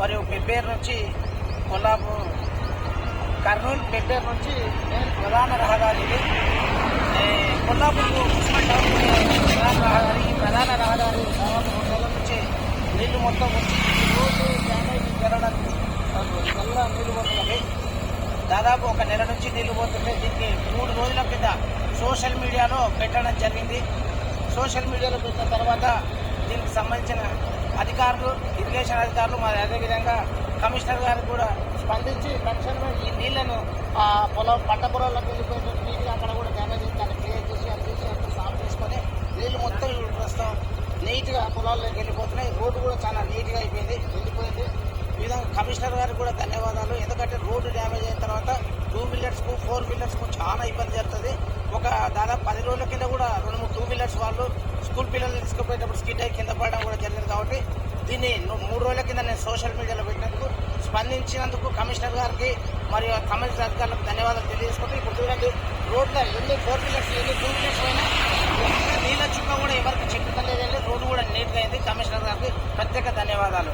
మరియు పెబ్బేరు నుంచి కొల్లాపూర్ కర్నూలు పెబ్బేరు నుంచి ప్రధాన రహదారి కొల్లాపూర్ ఉస్మాన్ ప్రధాన రహదారి ప్రధాన రహదారి దాదాపు నుంచి నీళ్ళు మొత్తం వచ్చి రోజు డ్యామేజ్ జరగడానికి వల్ల నీళ్ళు పోతున్నవి దాదాపు ఒక నెల నుంచి నీళ్ళు పోతుంటే దీనికి మూడు రోజుల కింద సోషల్ మీడియాలో పెట్టడం జరిగింది. సోషల్ మీడియాలో పెట్టిన తర్వాత దీనికి సంబంధించిన అధికారులు ఇరిగేషన్ అధికారులు మరి అదేవిధంగా కమిషనర్ గారు కూడా స్పందించి తక్షణమే ఈ నీళ్ళను ఆ పొలం పంట పొలాలకు వెళ్ళిపోయినటువంటి నీళ్ళు అక్కడ కూడా డ్యామేజ్ దాన్ని క్లియర్ చేసి అది చేసి అంతా సాఫ్ చేసుకొని నీళ్ళు మొత్తం ప్రస్తుతం నీట్గా పొలాల్లోకి వెళ్ళిపోతున్నాయి. రోడ్డు కూడా చాలా నీట్గా అయిపోయింది వెళ్ళిపోయింది. ఈ విధంగా కమిషనర్ గారికి కూడా ధన్యవాదాలు. ఎందుకంటే రోడ్డు డ్యామేజ్ అయిన తర్వాత టూ వీలర్స్కు ఫోర్ వీలర్స్కు చాలా ఇబ్బంది జరుగుతుంది. ఒక దాదాపు పది రోజుల కింద కూడా రెండు మూడు టూ వీలర్స్ వాళ్ళు స్కూల్ పిల్లలు తీసుకుపోయేటప్పుడు స్కిట్ అయ్యి కింద పడడం కూడా జరిగింది కాబట్టి దీన్ని మూడు రోజుల కింద నేను సోషల్ మీడియాలో పెట్టినందుకు స్పందించినందుకు కమిషనర్ గారికి మరియు కమిషనర్ అధికారులకు ధన్యవాదాలు తెలియజేసుకుంటూ ఇప్పుడు చూడండి రోడ్ల ఎన్ని ఫోర్ వీలర్స్ ఎన్ని టూ వీలర్స్ అయినా నీళ్ళ చుక్క కూడా ఎవరికి చెక్కుతలేదు రోడ్డు కూడా నీట్గా అయింది. కమిషనర్ గారికి ప్రత్యేక ధన్యవాదాలు.